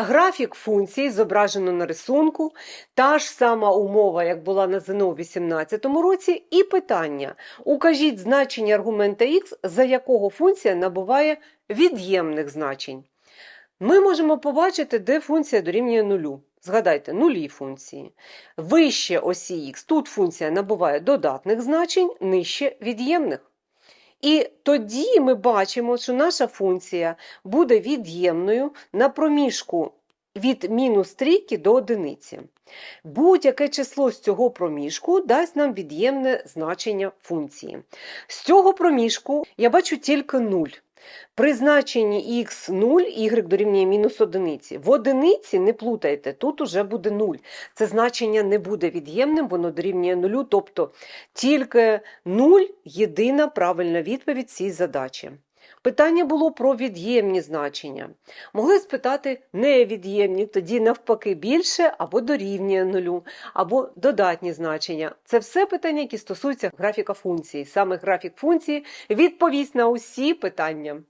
Графік функції зображено на рисунку, та ж сама умова, як була на ЗНО у 2018 році, і питання. Укажіть значення аргумента х, за якого функція набуває від'ємних значень. Ми можемо побачити, де функція дорівнює нулю. Згадайте, нулі функції. Вище осі х тут функція набуває додатних значень, нижче від'ємних. І тоді ми бачимо, що наша функція буде від'ємною на проміжку від мінус трійки до одиниці. Будь-яке число з цього проміжку дасть нам від'ємне значення функції. З цього проміжку я бачу тільки 0. При значенні х 0, y дорівнює мінус одиниці. В одиниці не плутайте, тут уже буде 0. Це значення не буде від'ємним, воно дорівнює 0, тобто тільки 0 – єдина правильна відповідь цій задачі. Питання було про від'ємні значення. Могли спитати невід'ємні, тоді навпаки більше або дорівнює нулю, або додатні значення. Це все питання, які стосуються графіка функції. Саме графік функції відповість на усі питання.